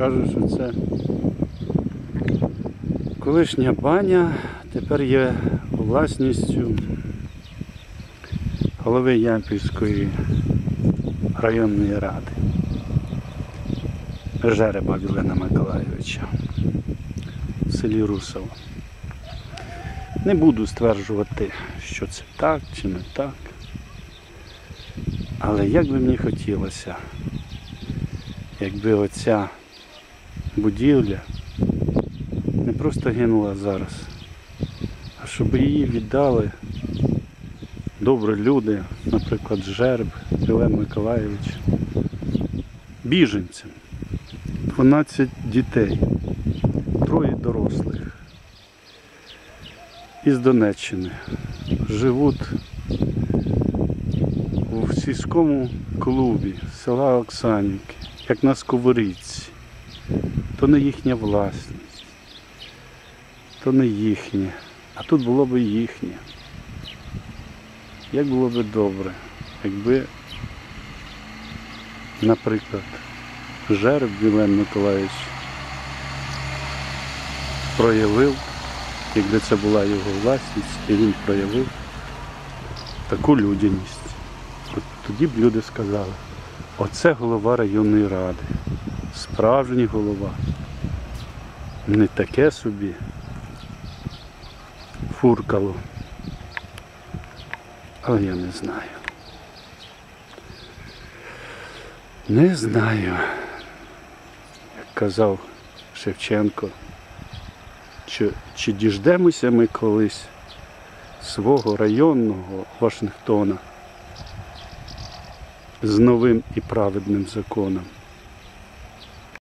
Кажуть, що це колишня баня тепер є власністю голови Ямпільської районної ради Жереба Вілена Миколайовича в селі Русово. Не буду стверджувати, що це так чи не так. Але як би мені хотілося, якби оця будівля не просто гинула зараз, а щоб її віддали добрі люди, наприклад, Жерб, Вілем Миколайович, біженцям. 12 дітей, троє дорослих із Донеччини живуть у сільському клубі села Оксанівки, як на сковорідці. То не їхня власність, то не їхнє, а тут було б їхнє. Як було б добре, якби, наприклад, Жереб Вілен Миколаївич проявив, якби це була його власність, і він проявив таку людяність. Тоді б люди сказали, оце голова районної ради, справжній голова. Не таке собі фуркало. Але я не знаю. Не знаю, як казав Шевченко, чи, чи діждемося ми колись свого районного Вашингтона з новим і праведним законом.